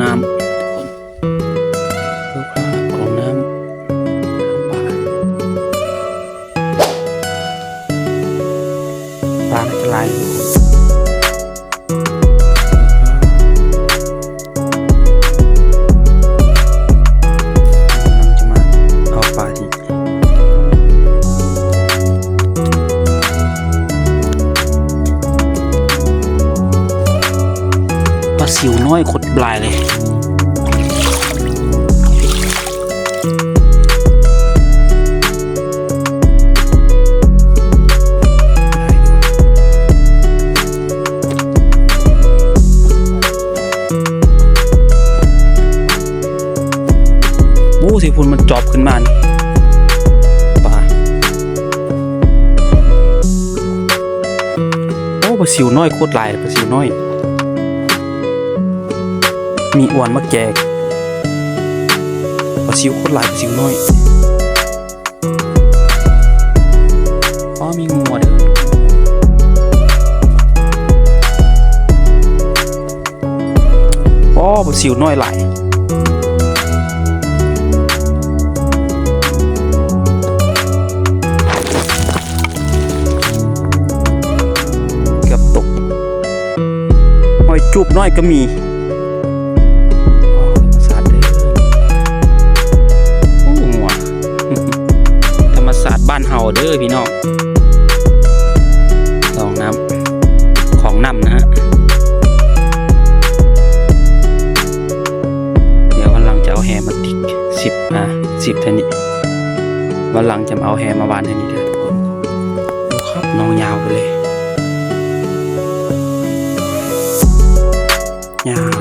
น้ำทุกคนลูกหลาของน้ำปลาปลาจะลายอยู่ ปลาสิวน้อยขดปลายเลยโอ้สิพุ่นมันจอบขึ้นมานี่ปลาโอ้ปลาสิวน้อยโคตรลายเลยปลาสิวน้อย มีอวนมาแกกปลาซิวคตรหลายปลาซิวน้อยอ๋อมีงัวเด้ออ๋อปลาซิวน้อยหลายเกือบตกหอยจูบน้อยก็มี เอาเด้อพี่น้องสองน้ำของนำนะฮะเดี๋ยววันหลังจะเอาแฮมมาติดสิบอะสิบเท่านี้วันหลังจะเอาแฮมมาวานเท่านี้เด้อทุกคนครับน้องยาวไปเลยยาว